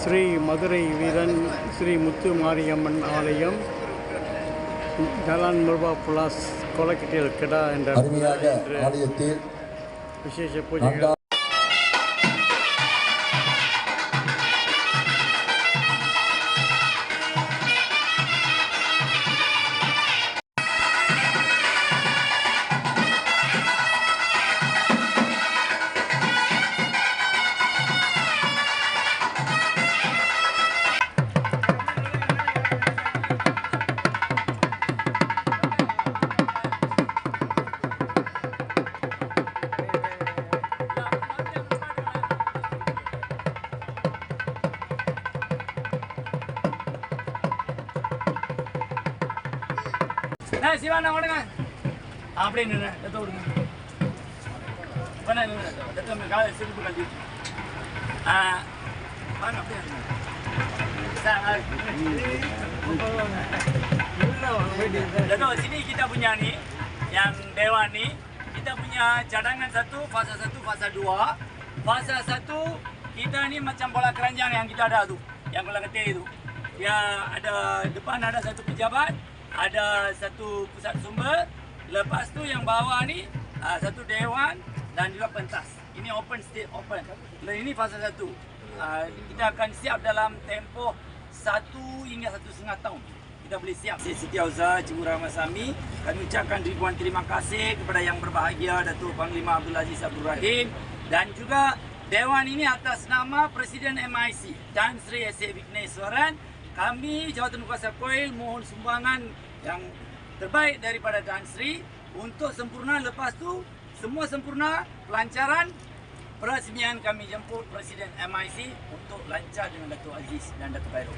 ஸ்ரீ மதுரை வீரன் ஸ்ரீ முத்து மாரியம்மன் ஆலயம் ஜலான் முர்பா புலாஸ் கொலக்கட்டியல் கிடா என்ற விசேஷ பூஜைகள். சிவாண்ணா ஓடுங்க அப்படியே நின்று ரத்த விடுங்க பண்ண ரத்தம் காலை சிரிப்பு கழட்டி ஆ வாங்க அப்படியே இருங்க. Sa, ah, Dato, sini kita punya nih yang dewan nih kita punya cadangan satu fasa satu fasa dua fasa satu kita nih macam bola keranjang yang kita ada tuh yang bola kecil itu ya ada depan ada satu pejabat ada satu pusat sumber lepas tu yang bawah nih ah, satu dewan dan juga pentas ini open stage open dan ini fasa satu Ah, kita akan siap dalam tempoh satu hingga satu setengah tahun kita boleh siap. Saya Setiausaha Cikgu Rahmat Sami. Kami ucapkan ribuan terima kasih kepada yang berbahagia Datuk Panglima Abdul Aziz Abdul Rahim dan juga Dewan ini atas nama Presiden MIC Tan Sri S.A. Vigneswaran Kami Jawatan Kuasa Koil mohon sumbangan yang terbaik daripada Tan Sri untuk sempurna lepas tu semua sempurna pelancaran peresmian kami jemput Presiden MIC untuk lancar dengan Datuk Aziz dan Datuk Khairul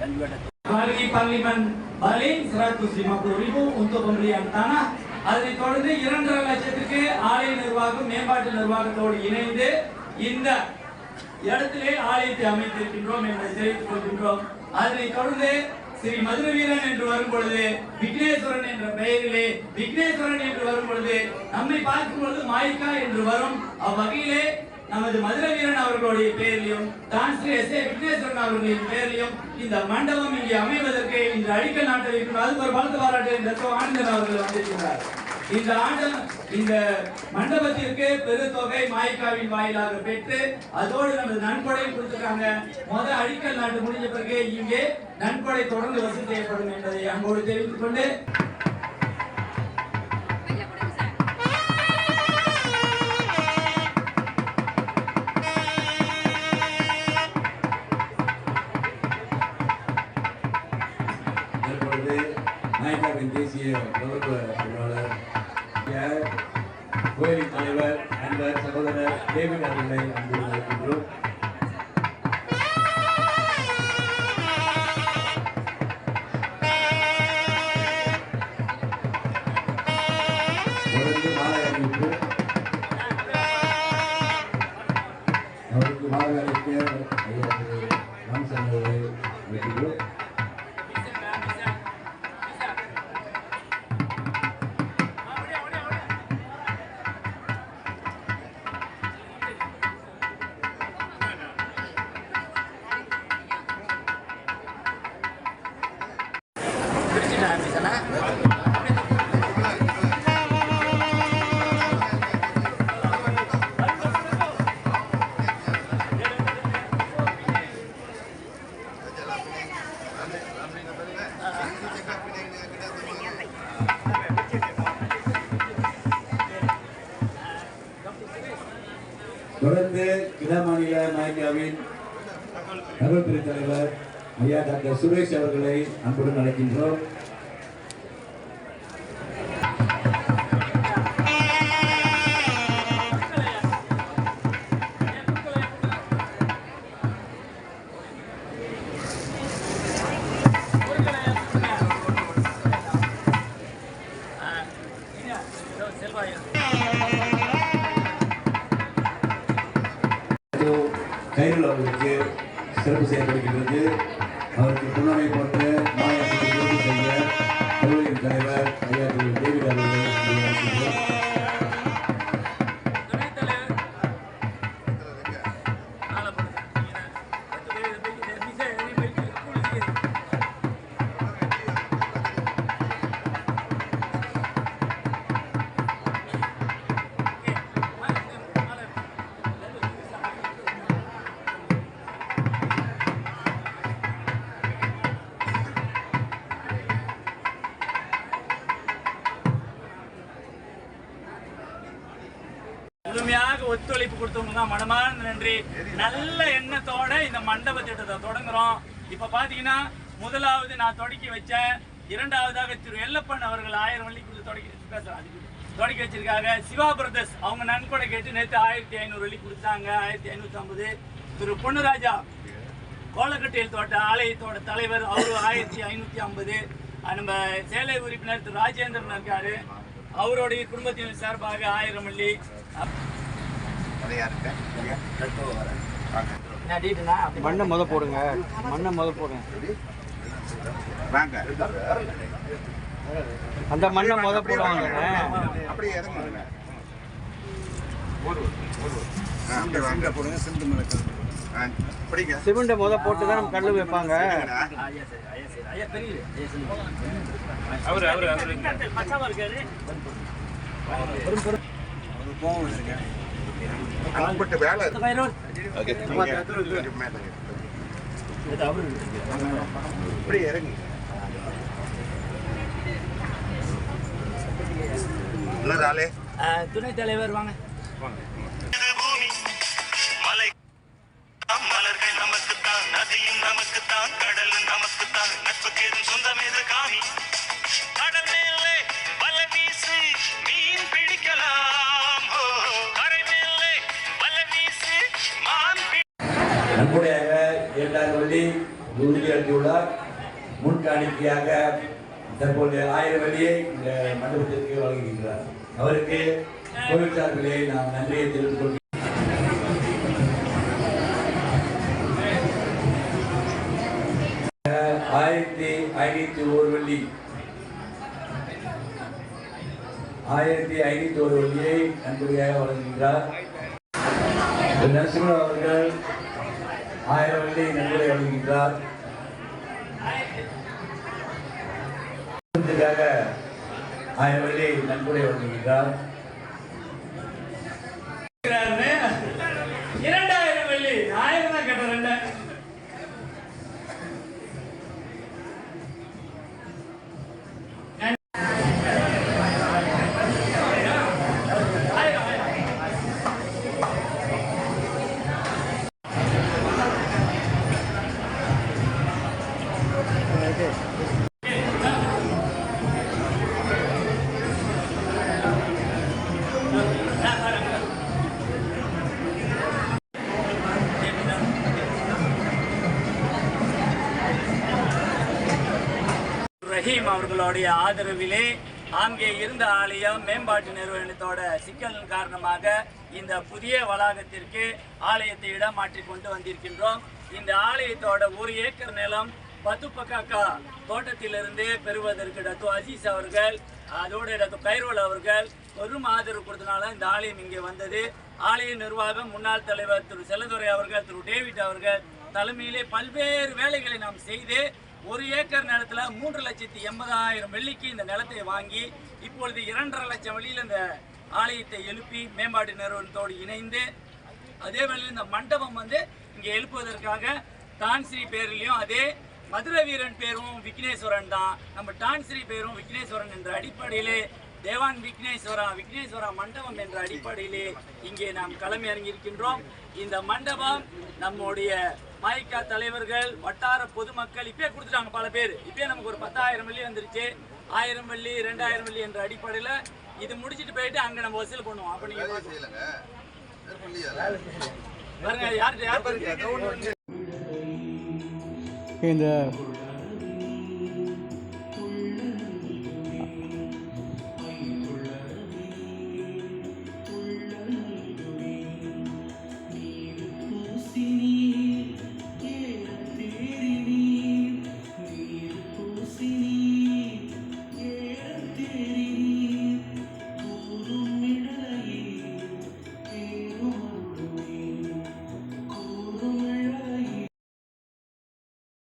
dan juga Datuk Bagi Parlimen Baling 150 ribu untuk pembelian tanah அதனைத் தொடர்ந்து இரண்டரை லட்சத்துக்கு ஆலய நிர்வாகம் மேம்பாட்டு நிர்வாகத்தோடு இணைந்து இந்த இடத்திலே ஆலயத்தை அமைத்திருக்கின்றோம் என்பதை தெரிவித்துக் கொள்கின்றோம் அதனை தொடர்ந்து ஸ்ரீ மதுரை வீரன் என்று வரும் பொழுது விக்னேஸ்வரன் என்ற பெயரிலே விக்னேஸ்வரன் என்று வரும் பொழுது நம்மை பார்க்கும் பொழுது மாய்க்கா என்று வரும் அவ்வகையிலே நமது மதுரை வீரன் அவர்களுடைய பெயரிலும் தான் ஸ்ரீ எஸ் ஏ விக்னேஸ்வரன் அவர்களின் பெயரிலும் இந்த மண்டபம் இங்கே அமைவதற்கு இந்த அடிக்கல் நாட்டில் வைக்கணும் அதுக்கு ஒரு பலத்த பாராட்டு இந்த ஆனந்தன் அவர்கள் வந்திருக்கிறார் இந்த ஆண்டு இந்த மண்டபத்திற்கு பெருத்தொகை மாய்க்காவின் வாயிலாக பெற்று அதோடு நமது நன்கொடையும் கொடுத்துருக்காங்க. முத அடிக்கல் நாட்டு முடிஞ்ச பிறகு இங்கே நன்கொடை தொடர்ந்து வசூல் செய்யப்படும் என்பதை அங்கோடு தெரிவித்துக் கொண்டு கோயிலின் தலைவர் நண்பர் சகோதரர் டேவிட் அவர்களை அன்பு அழைக்கின்றோம் அவருக்கு மாலை அளிக்க ஐயா திரு ராமசாமி அவர்களை அழைக்கின்றோம். தொடர்ந்து இட மாநில நாயக்காவின் தகவல் பிரிவு தலைவர் ஐயா டாக்டர் சுரேஷ் அவர்களை அன்புடன் அழைக்கின்றோம். கைரல் அவர்களுக்கு சிறப்பு செய்யப்படுகின்றது அவருக்கு புன்னமை போன்ற மாநிலத்தில் விருது செய்ய கல்லூரியின் தலைவர் ஐயா திரு டேவிட் அவர்களை ஒத்துழைப்பு கொடுத்தவங்க தான். மனமான நன்றி. நல்ல எண்ணத்தோட இந்த மண்டப திட்டத்தை தொடங்குறோம். இப்ப பாத்தீங்கன்னா முதலாவது நான் தொடக்கி வச்ச இரண்டாவதாக திரு எல்லப்பன் அவர்கள் ஆயிரம் வள்ளிக்குள்ள தொடக்கி பேசுறேன் தொடக்கி வச்சிருக்காங்க. சிவா பிரதர்ஸ் அவங்க நன்கொடை கேட்டு நேற்று ஆயிரத்தி ஐநூறு வள்ளி கொடுத்தாங்க. ஆயிரத்தி ஐநூத்தி ஐம்பது திரு பொன்னுராஜா கோலக்கட்டையில் தோட்ட ஆலயத்தோட தலைவர் அவரு ஆயிரத்தி ஐநூத்தி ஐம்பது நம்ம சேலை உறுப்பினர் திரு ராஜேந்திரன் இருக்காரு. அவருடைய குடும்பத்தினர் சார்பாக ஆயிரம் வெள்ளி மண்ணை முத போடுங்க. மண்ணை முத போடுங்க. அந்த மண்ணை முத போடுவாங்க. அப்படியே இறங்குங்க. சிமெண்ட்டை முத போட்டு தான் நம்ம கல் வைப்பாங்க. சரிங்கண்ணா. ஐயா சரி ஐயா சரி ஐயா பெரிய ஐயா சரி அவரு அனுப்பப்பட்ட வேலை அப்படியே இறங்கு துணைத் தலைவர் வாங்க. நன்கொடையாக இரண்டாயிரம் வழி உறுதி அளித்துள்ளார். முன்காணிக்கையாக தற்போது ஆயிரம் வழியை இந்த மண்டபத்திற்கு வழங்குகின்றார் அவருக்கு கோவில் சார்பிலே நாம் நன்றியை தெரிவித்துக் கொள்கிறோம். ஆயிரத்தி ஐநூத்தி ஒரு வள்ளி. ஆயிரத்தி ஐநூத்தி ஒரு வள்ளியை நன்கொடையாக வழங்குகின்றார் நரசிம்மன் அவர்கள் ஆயிரம் வெள்ளி நன்கொடை வழங்குகின்றார். குடும்பத்துக்காக ஆயிரம் வெள்ளி நன்கொடை வழங்குகின்றார். அவர்களுடைய ஆதரவிலே அங்கே இருந்த ஆலயம் மேம்பாட்டு நிறுவனத்தோட சிக்கலின் காரணமாக இந்த புதிய வளாகத்திற்கு ஆலயத்தை இடம் கொண்டு வந்திருக்கின்றோம். இந்த ஆலயத்தோட ஒரு ஏக்கர் நிலம் பத்துப்பக்காக்கா தோட்டத்திலிருந்து பெறுவதற்கு டத்து அசீஸ் அவர்கள் அதோட டத்து கைரோல் அவர்கள் பெரும் ஆதரவு கொடுத்தனால இந்த ஆலயம் இங்கே வந்தது. ஆலய நிர்வாகம் முன்னாள் தலைவர் திரு செல்லதுரை அவர்கள் திரு டேவிட் அவர்கள் தலைமையிலே பல்வேறு வேலைகளை நாம் செய்து ஒரு ஏக்கர் நிலத்துல மூன்று லட்சத்தி எண்பதாயிரம் வெள்ளிக்கு இந்த நிலத்தை வாங்கி இப்பொழுது இரண்டரை லட்சம் வழியில் இந்த ஆலயத்தை எழுப்பி மேம்பாட்டு நிறுவனத்தோடு இணைந்து அதே வேளையில் இந்த மண்டபம் வந்து இங்கே எழுப்புவதற்காக தான்ஸ்ரீ பேரிலையும் அதே மதுரை வீரன் பேரும் விக்னேஸ்வரன் தான். நம்ம டான்ஸ்ரீ பேரும் விக்னேஸ்வரன் என்ற அடிப்படையிலே தேவான் விக்னேஸ்வரா விக்னேஸ்வரா மண்டபம் என்ற அடிப்படையிலே இங்கே நாம் களம் இறங்கியிருக்கின்றோம் இந்த மண்டபம் நம்முடைய மாய்கா தலைவர்கள் வட்டார பொதுமக்கள் இப்பயே கொடுத்துட்டாங்க பல பேர். இப்பயே நமக்கு ஒரு பத்தாயிரம் வெள்ளி வந்துருச்சு. ஆயிரம் வெள்ளி ரெண்டாயிரம் வெள்ளி என்ற அடிப்படையில் இது முடிச்சிட்டு போயிட்டு அங்க நம்ம வசூல் பண்ணுவோம். அப்ப நீங்க பாருங்க யார் பாருங்க இந்த